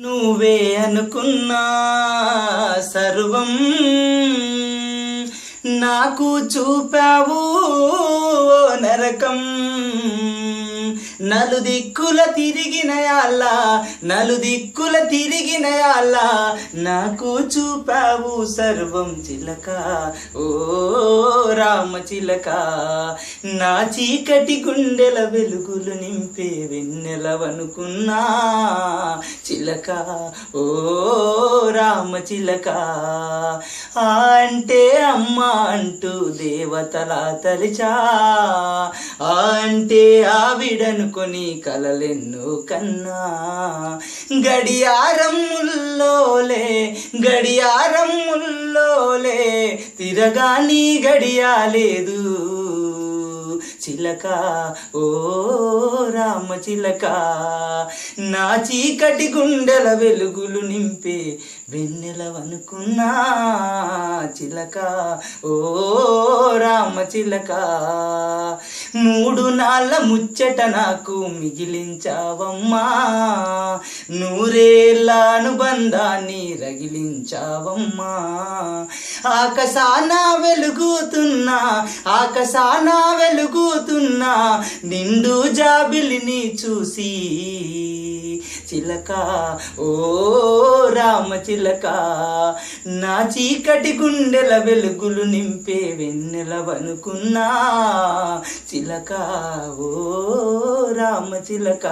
నువ్వే అనుకున్నా సర్వం. నాకు చూపావు ఓ నరకం. నలుదిక్కుల తిరిగిన అల్లా నలుదిక్కుల తిరిగిన నాకు చూపావు సర్వం చిలక. ఓ రామ చిలక నా చీకటి గుండెల వెలుగులు నింపే వెన్నెలవనుకున్నా చిలక ఓ రామ చిలక అంటే అమ్మ అంటూ దేవతలా తలిచా. ఆ ఆవిడనుకు కొని కలలెన్ను కన్నా. గడియారముల్లోలే గడియారముల్లోలే తిరగాని గడియాలేదు చిలక ఓ రామ చిలక నా చీకటి గుండెల వెలుగులు నింపే వెన్నెలవనుకున్నా చిలక ఓ రామ చిలక. మూడు నాళ్ళ ముచ్చట నాకు మిగిలించావమ్మా. నూరేళ్ళ అనుబంధాన్ని రగిలించావమ్మా. ఆకాశాన వెలుగుతున్నా ఆకాశాన వెలుగుతున్నా నిండు జాబిలిని చూసి చిలక ఓ రామ చిలక నా చీకటి గుండెల వెలుగులు నింపే వెన్నెలవనుకున్నా చిలక ఓ రామ చిలక.